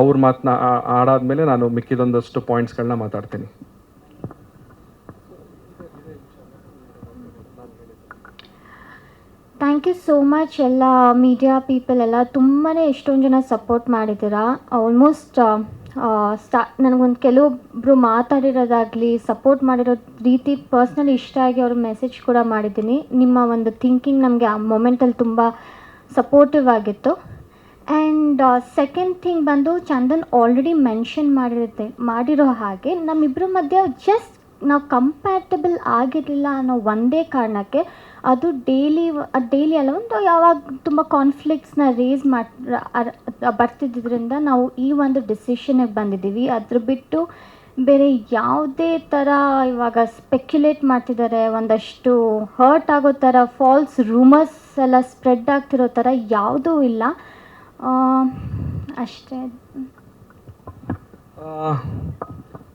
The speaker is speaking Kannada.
ಅವ್ರ ಮಾತನ್ನ ಆಡಾದ್ಮೇಲೆ ನಾನು ಮಿಕ್ಕಿದೊಂದಷ್ಟು ಪಾಯಿಂಟ್ಸ್ಗಳನ್ನ ಮಾತಾಡ್ತೀನಿ. ಥ್ಯಾಂಕ್ ಯು ಸೋ ಮಚ್ ಎಲ್ಲ ಮೀಡಿಯಾ ಪೀಪಲ್ ಎಲ್ಲ. ತುಂಬಾ ಎಷ್ಟೊಂದು ಜನ ಸಪೋರ್ಟ್ ಮಾಡಿದ್ದೀರಾ. ಆಲ್ಮೋಸ್ಟ್ ಸ್ಟಾ ನನಗೊಂದು ಕೆಲವೊಬ್ಬರು ಮಾತಾಡಿರೋದಾಗಲಿ ಸಪೋರ್ಟ್ ಮಾಡಿರೋ ರೀತಿ ಪರ್ಸ್ನಲಿ ಇಷ್ಟ ಆಗಿ ಅವ್ರ ಮೆಸೇಜ್ ಕೂಡ ಮಾಡಿದ್ದೀನಿ. ನಿಮ್ಮ ಒಂದು ಥಿಂಕಿಂಗ್ ನಮಗೆ ಆ ಮೊಮೆಂಟಲ್ಲಿ ತುಂಬ ಸಪೋರ್ಟಿವ್ ಆಗಿತ್ತು. ಆ್ಯಂಡ್ ಸೆಕೆಂಡ್ ಥಿಂಗ್ ಬಂದು ಚಂದನ್ ಆಲ್ರೆಡಿ ಮೆನ್ಷನ್ ಮಾಡಿರುತ್ತೆ, ಮಾಡಿರೋ ಹಾಗೆ ನಮ್ಮಿಬ್ಬರ ಮಧ್ಯೆ ಜಸ್ಟ್ ನಾವು ಕಂಪ್ಯಾಟಬಲ್ ಆಗಿರಲಿಲ್ಲ ಅನ್ನೋ ಒಂದೇ ಕಾರಣಕ್ಕೆ ಅದು ಡೈಲಿ ಡೈಲಿ ಅಲ್ಲ, ಒಂದು ಯಾವಾಗ ತುಂಬ ಕಾನ್ಫ್ಲಿಕ್ಟ್ಸ್ನ ರೇಸ್ ಮಾಡಿ ಬರ್ತಿದ್ದರಿಂದ ನಾವು ಈ ಒಂದು ಡಿಸಿಷನಿಗೆ ಬಂದಿದ್ದೀವಿ. ಅದ್ರ ಬಿಟ್ಟು ಬೇರೆ ಯಾವುದೇ ಥರ ಇವಾಗ ಸ್ಪೆಕ್ಯುಲೇಟ್ ಮಾಡ್ತಿದ್ದಾರೆ, ಒಂದಷ್ಟು ಹರ್ಟ್ ಆಗೋ ಥರ ಫಾಲ್ಸ್ ರೂಮರ್ಸ್ ಎಲ್ಲ ಸ್ಪ್ರೆಡ್ ಆಗ್ತಿರೋ ಥರ ಯಾವುದೂ ಇಲ್ಲ. ಅಷ್ಟೇ.